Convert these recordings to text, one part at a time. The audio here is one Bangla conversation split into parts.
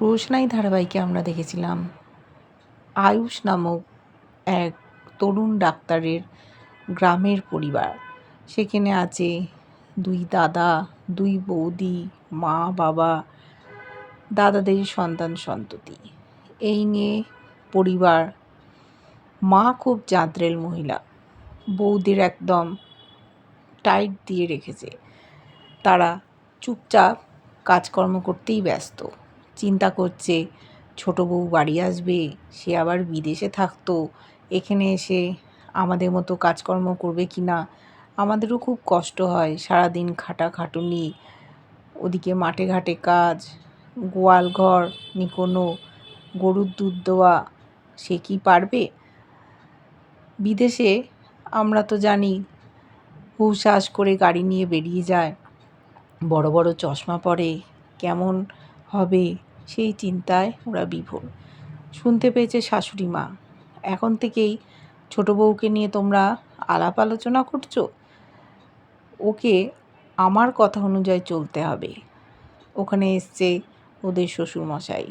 রোশনাই ধারাবাহিকে আমরা দেখেছিলাম। আয়ুষ নামক এক তরুণ ডাক্তারের গ্রামের পরিবার। সেখানে আছে দুই দাদা, দুই বৌদি, মা, বাবা, দাদাদের সন্তান সন্ততি। এই নিয়ে পরিবার মা খুব জাদ্রেল মহিলা, বৌদির একদম টাইট দিয়ে রেখেছে। তারা চুপচাপ কাজকর্ম করতেই ব্যস্ত। চিন্তা করছে। ছোট বউ বাড়ি আসবে, সে আবার বিদেশে থাকতো, এখানে এসে আমাদের মতো কাজকর্ম করবে কি না? আমাদেরও খুব কষ্ট হয় সারাদিন খাটাখাটুনি। ওদিকে মাঠে ঘাটে কাজ, গোয়াল ঘর, নিকোনো, গরুর দুধ দেওয়া, সে কি পারবে? বিদেশে আমরা তো জানি হুশাস করে গাড়ি নিয়ে বেরিয়ে যায়। বড় বড় চশমা পরে কেমন হবে? সেই চিন্তায় ওরা বিভোর। শুনতে পেয়েছে শাশুড়ি মা। এখন থেকেই ছোটো বউকে নিয়ে তোমরা আলাপ আলোচনা করছ? ওকে আমার কথা অনুযায়ী চলতে হবে। ওখানে এসছে ওদের শ্বশুরমশাই।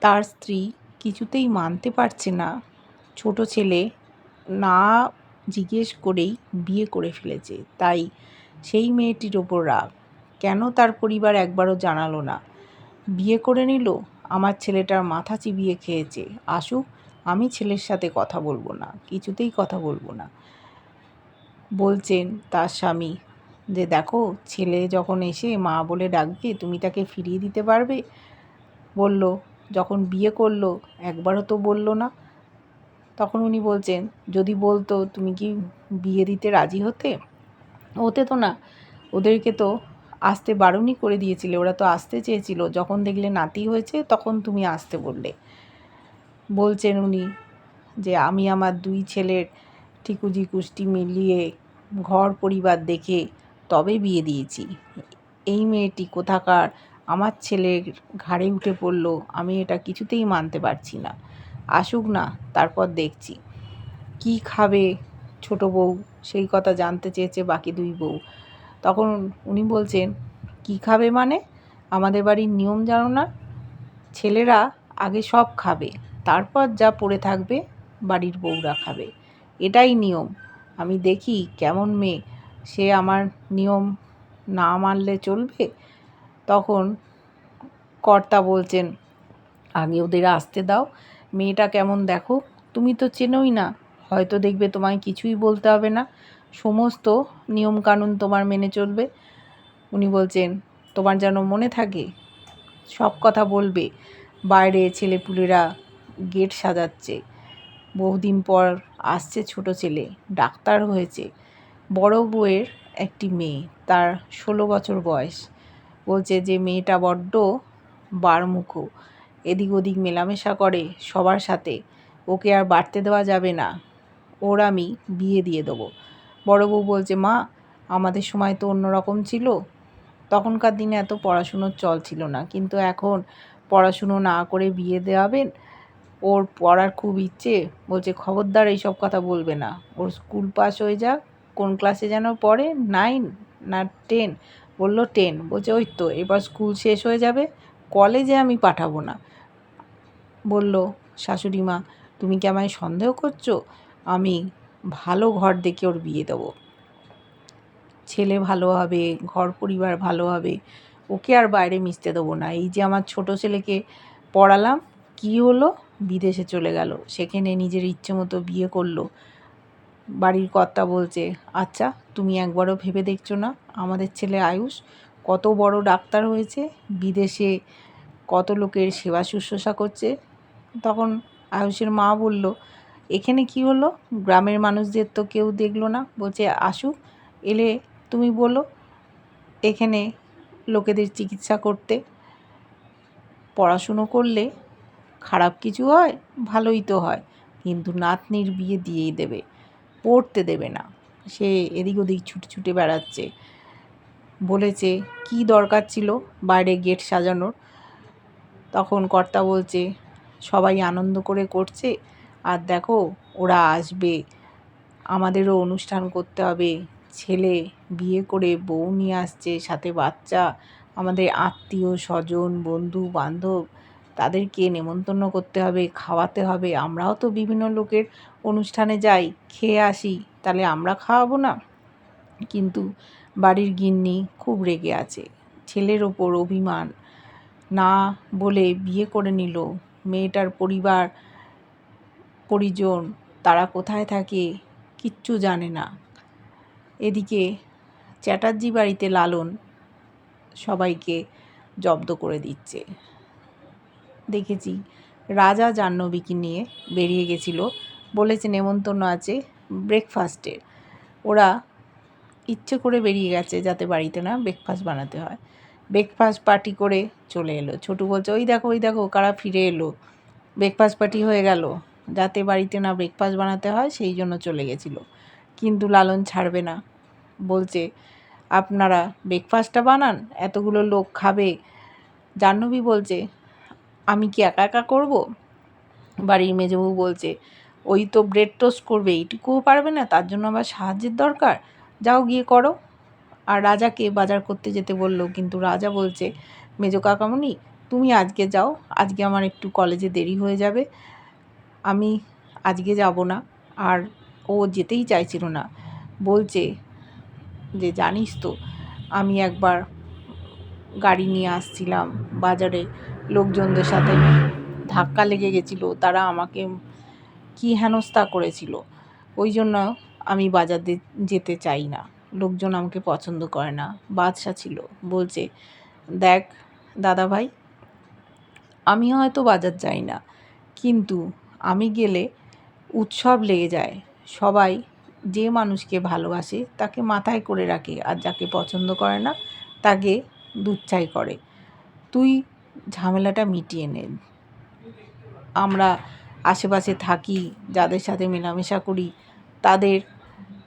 তার স্ত্রী কিছুতেই মানতে পারছে না। ছোট ছেলে না জিজ্ঞেস করেই বিয়ে করে ফেলেছে। তাই সেই মেয়েটির ওপর রাগ। কেন তার পরিবার একবারও জানালো না? বিয়ে করে নিল? আমার ছেলেটার মাথা চিবিয়ে খেয়েছে। আসুক, আমি ছেলের সাথে কথা বলব না, কিছুতেই কথা বলব না। বলছেন তার স্বামী যে, দেখো, ছেলে যখন এসে মা বলে ডাকবে, তুমি তাকে ফিরিয়ে দিতে পারবে? বলল। যখন বিয়ে করল, একবারও তো বলল না। তখন উনি বলছেন, যদি বলতো, তুমি কি বিয়ে দিতে রাজি হতে? হতে তো না। ওদেরকে তো আসতে বারণই করে দিয়েছিলে, ওরা তো আসতে চেয়েছিল। যখন দেখলে নাতি হয়েছে, তখন তুমি আসতে বললে। বলছেন উনি যে, আমি আমার দুই ছেলের ঠিকুজি কুষ্টি মিলিয়ে ঘর পরিবার দেখে তবে বিয়ে দিয়েছি। এই মেয়েটি কোথাকার? আমার ছেলের ঘাড়ে উঠে পড়ল। আমি এটা কিছুতেই মানতে পারছি না। আসুক না, তারপর দেখছি। কি খাবে ছোট বউ? সেই কথা জানতে চেয়েছে বাকি দুই বউ। তখন উনি বলছেন, কি খাবে মানে? আমাদের বাড়ির নিয়ম জানো না? ছেলেরা আগে সব খাবে, তারপর যা পড়ে থাকবে বাড়ির বউরা খাবে। এটাই নিয়ম। আমি দেখি কেমন মেয়ে। সে আমার নিয়ম না মানলে চলবে? তখন কর্তা বলছেন, আগে ওদের আসতে দাও। মেয়েটা কেমন দেখো? তুমি তো চেনোই না। হয়তো দেখবে তোমায় কিছুই বলতে হবে না। সমস্ত নিয়মকানুন তোমার মেনে চলবে। উনি বলছেন, তোমার যেন মনে থাকে, সব কথা বলবে। বাইরে ছেলেপুলেরা গেট সাজাচ্ছে। বহুদিন পর আসছে ছোট ছেলে, ডাক্তার হয়েছে। বড় বউয়ের একটি মেয়ে, তার ষোলো বছর বয়স। বলছে যে মেয়েটা বড্ড বারমুখো, এদিক ওদিক মেলামেশা করে সবার সাথে। ওকে আর বাড়তে দেওয়া যাবে না। ওর আমি বিয়ে দিয়ে দেবো। বড় বউ বলছে, মা, আমাদের সময় তো অন্যরকম ছিল। তখনকার দিনে এত পড়াশুনোর চল ছিল না। কিন্তু এখন পড়াশুনো না করে বিয়ে দেওয়াবেন, ওর পড়ার খুব ইচ্ছে। বলছে, খবরদার এইসব কথা বলবে না। ওর স্কুল পাস হয়ে যাক। কোন ক্লাসে যেন পড়ে? নাইন না টেন? বলল, টেন। বলছে, ওই তো, এবার স্কুল শেষ হয়ে যাবে। কলেজে আমি পাঠাবো না। বলল, শাশুড়ি মা, তুমি কি আমায় সন্দেহ করছ? আমি ভালো ঘর দেখে ওর বিয়ে দেবো। ছেলে ভালো হবে, ঘর পরিবার ভালো হবে, ওকে আর বাইরে মিশতে দেবো না। এই যে আমার ছোট ছেলেকে পড়ালাম, কি হলো? বিদেশে চলে গেল। সেখানে নিজের ইচ্ছে মতো বিয়ে করল। বাড়ির কর্তা বলছে আচ্ছা তুমি একবারও ভেবে দেখছ না? আমাদের ছেলে আয়ুষ কত বড় ডাক্তার হয়েছে, বিদেশে কত লোকের সেবা শুশ্রূষা করছে? তখন আয়ুষের মা বলল এখানে কি হলো? গ্রামের মানুষদের তো কেউ দেখল না। বলছে আসুক এলে তুমি বলো, এখানে লোকেদের চিকিৎসা করতে। পড়াশুনো করলে খারাপ কিছু হয়, ভালোই তো হয়। কিন্তু নাতনির বিয়ে দিয়েই দেবে, পড়তে দেবে না। সে এদিক ওদিক ছুটে ছুটে বেড়াচ্ছে। বলেছে, কি দরকার ছিল বাইরে গেট সাজানোর? তখন কর্তা বলছে, সবাই আনন্দ করে করছে আর দেখো, ওরা আসবে। আমাদেরও অনুষ্ঠান করতে হবে। ছেলে বিয়ে করে বউ নিয়ে আসছে, সাথে বাচ্চা। আমাদের আত্মীয়, স্বজন, বন্ধু, বান্ধব, তাদেরকে নেমন্তন্ন করতে হবে, খাওয়াতে হবে। আমরাও তো বিভিন্ন লোকের অনুষ্ঠানে যাই, খেয়ে আসি, তাহলে আমরা খাওয়াবো না? কিন্তু বাড়ির গিন্নি খুব রেগে আছে। ছেলের ওপর অভিমান না বলে বিয়ে করে নিল। মেয়েটার পরিবার পরিজন, তারা কোথায় থাকে কিচ্ছু জানে না। এদিকে চ্যাটার্জি বাড়িতে লালন সবাইকে জব্দ করে দিচ্ছে। দেখেছি রাজা জাহ্নবীকে নিয়ে বেরিয়ে গেছিল। বলেছে, নেমন্তন্ন আছে ব্রেকফাস্টের। ওরা ইচ্ছে করে বেরিয়ে গেছে যাতে বাড়িতে না ব্রেকফাস্ট বানাতে হয়। ব্রেকফাস্ট পার্টি করে চলে এলো। ছোটু বলছে, ওই দেখো ওই দেখো, কারা ফিরে এলো? ব্রেকফাস্ট পার্টি হয়ে গেল? যাতে বাড়িতে না ব্রেকফাস্ট বানাতে হয়, সেই জন্য চলে গেছিল। কিন্তু লালন ছাড়বে না। বলছে, আপনারা ব্রেকফাস্টটা বানান, এতগুলো লোক খাবে। জাহ্নবী বলছে, আমি কি একা একা করব? বাড়ির মেজবউ বলছে, ওই তো ব্রেড টোস্ট করবে, এইটুকুও পারবে না, তার জন্য আবার সাহায্যের দরকার। যাও গিয়ে করো। আর রাজাকে বাজার করতে যেতে বলল, কিন্তু রাজা বলছে, মেজো কাকামণি তুমি আজকে যাও, আজকে আমার একটু কলেজে দেরি হয়ে যাবে। আমি আজকে যাব না। আর ও যেতেই চাইছিল না। বলছে যে, জানিস তো, আমি একবার গাড়ি নিয়ে আসছিলাম বাজারে। লোকজনদের সাথে ধাক্কা লেগে গেছিল। তারা আমাকে কি হেনস্থা করেছিল? ওই জন্য আমি বাজার যেতে চাই না। লোকজন আমাকে পছন্দ করে না। বাদশা ছিল। বলছে, দেখ দাদা ভাই আমি হয়তো বাজার যাই না। কিন্তু আমি গেলে উৎসব লেগে যায়। সবাই যে মানুষকে ভালোবাসে তাকে মাথায় করে রাখে আর যাকে পছন্দ করে না তাকে দুচ্ছাই করে। তুই ঝামেলাটা মিটিয়ে নে। আমরা আশেপাশে থাকি, যাদের সাথে মেলামেশা করি, তাদের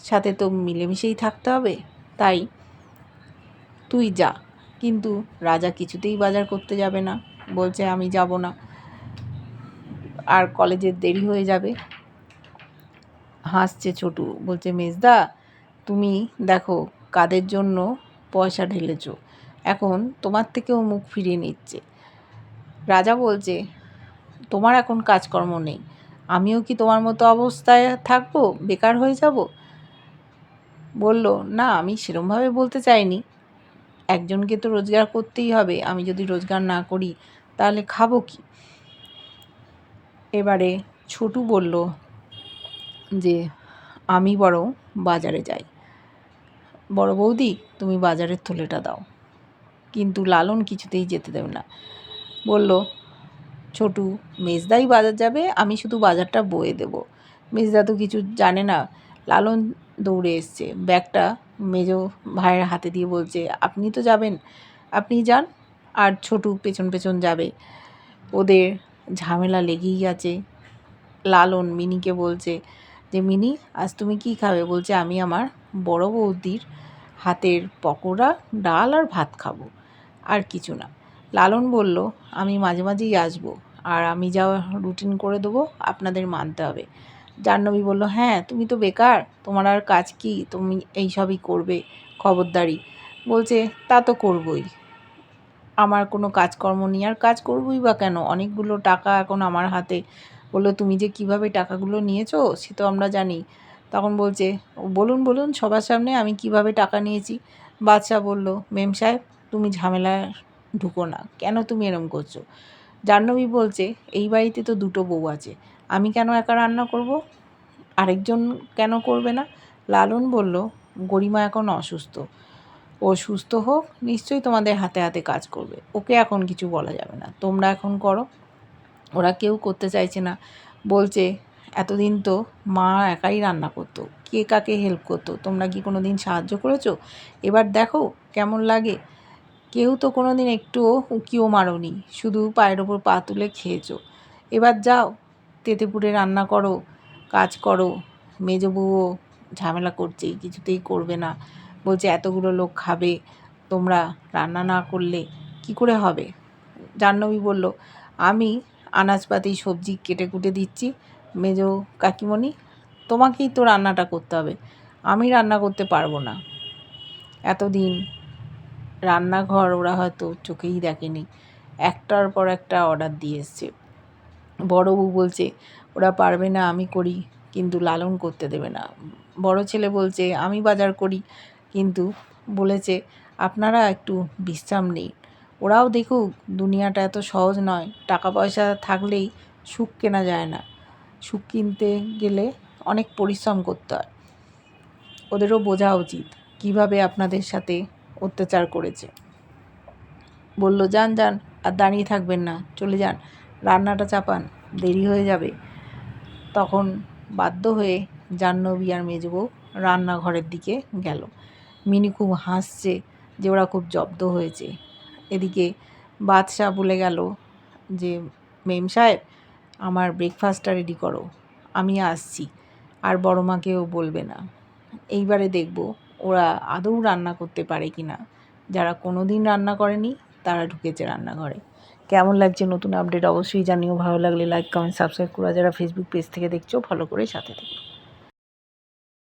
সাথে তো মিলেমিশেই থাকতে হবে। তাই তুই যা। কিন্তু রাজা কিছুতেই বাজার করতে যাবে না। বলছে, আমি যাব না। আর কলেজের দেরি হয়ে যাবে। হাসছে ছোটু, বলছে, মেজদা, তুমি দেখো কাদের জন্য পয়সা ঢেলেছ। এখন তোমার থেকেও মুখ ফিরিয়ে নিচ্ছে। রাজা বলছে, তোমার এখন কাজকর্ম নেই। আমিও কি তোমার মতো অবস্থায় থাকব? বেকার হয়ে যাব? বলল, না, আমি সেরমভাবে বলতে চাইনি। একজনকে তো রোজগার করতেই হবে। আমি যদি রোজগার না করি, তাহলে খাব কি? এবারে ছোটু বলল যে, আমি বরং বাজারে যাই। বড় বৌদি, তুমি বাজারের থলেটা দাও। কিন্তু লালন কিছুতেই যেতে দেবে না। বলল, ছোটু, মেজদাই বাজার যাবে, আমি শুধু বাজারটা বয়ে দেব। মেজদা তো কিছু জানে না। লালন দৌড়ে এসছে। ব্যাগটা মেজো ভাইয়ের হাতে দিয়ে বলছে, আপনি তো যাবেন। আপনি যান, আর ছোটু পেছন পেছন যাবে। ওদের ঝামেলা লেগেই আছে। লালন মিনিকে বলছে যে, মিনি, আজ তুমি কি খাবে? বলছে, আমি আমার বড় বৌদির হাতের পকোড়া, ডাল আর ভাত খাব, আর কিছু না। লালন বলল, আমি মাঝে মাঝেই আসব আর আমি যা রুটিন করে দেবো আপনাদের মানতে হবে। জাহ্নবী বলল হ্যাঁ তুমি তো বেকার, তোমার আর কাজ কি? তুমি এই সবই করবে, খবরদারি। বলছে, তা তো করবই। আমার কোনো কাজকর্ম নেই। আর কাজ করবই বা কেন? অনেকগুলো টাকা এখন আমার হাতে। বলল, তুমি যে কীভাবে টাকাগুলো নিয়েছো, সে তো আমরা জানি। তখন বলছে, বলুন বলুন, সবার সামনে আমি কীভাবে টাকা নিয়েছি? বাদশাহ বলল, মেম সাহেব, তুমি ঝামেলায় ঢুকো না। কেন তুমি এরম করছ? জাহ্নবী বলছে, এই বাড়িতে তো দুটো বউ আছে। আমি কেন একা রান্না করব? আরেকজন কেন করবে না? লালন বলল, গরিমা এখন অসুস্থ। ও সুস্থ হোক, নিশ্চয়ই তোমাদের হাতে হাতে কাজ করবে। ওকে এখন কিছু বলা যাবে না। তোমরা এখন করো। ওরা কেউ করতে চাইছে না। বলছে, এতদিন তো মা একাই রান্না করতো। কে কাকে হেল্প করতো? তোমরা কি কোনো দিন সাহায্য করেছ? এবার দেখো কেমন লাগে। কেউ তো কোনো দিন একটুও উকিও মারোনি। শুধু পায়ের ওপর পা তুলে খেয়েছো। এবার যাও তেতেপুরে রান্না করো, কাজ করো। মেজ বউও ঝামেলা করছে কিছুতেই করবে না। বলছে, এতগুলো লোক খাবে, তোমরা রান্না না করলে কি করে হবে? জাহ্নবী বলল, আমি আনাজপাতি, সবজি কেটে কুটে দিচ্ছি। মেজো কাকিমণি, তোমাকেই তো রান্নাটা করতে হবে। আমি রান্না করতে পারব না। এতদিন রান্নাঘর ওরা হয়তো চোখেই দেখেনি। একটার পর একটা অর্ডার দিয়ে এসছে। বড় বউ বলছে, ওরা পারবে না, আমি করি, কিন্তু লালন করতে দেবে না। বড় ছেলে বলছে, আমি বাজার করি কিন্তু বলেছে, আপনারা একটু বিশ্রাম নিন। ওরাও দেখুক দুনিয়াটা এত সহজ নয়। টাকা পয়সা থাকলেই সুখ কেনা যায় না। সুখ কিনতে গেলে অনেক পরিশ্রম করতে হয়। ওদেরও বোঝা উচিত কীভাবে আপনাদের সাথে অত্যাচার করেছে। বলল, যান যান, আর দাঁড়িয়ে থাকবেন না। চলে যান। রান্নাটা চাপান। দেরি হয়ে যাবে। তখন বাধ্য হয়ে জাহ্নবী আর মেজবউ রান্নাঘরের দিকে গেল। মিনি খুব হাসছে যে ওরা খুব জব্দ হয়েছে। এদিকে বাদশাহ বলে গেল যে, মেম সাহেব, আমার ব্রেকফাস্টটা রেডি করো, আমি আসছি, আর বড় মাকেও বলবে না। এইবারে দেখব ওরা আদৌ রান্না করতে পারে কি না। যারা কোনো দিন রান্না করেনি, তারা ঢুকেছে রান্নাঘরে। কেমন লাগছে নতুন আপডেট অবশ্যই জানিও। ভালো লাগলে লাইক কমেন্ট সাবস্ক্রাইব করা। যারা ফেসবুক পেজ থেকে দেখছ ফলো করে সাথে থেকো।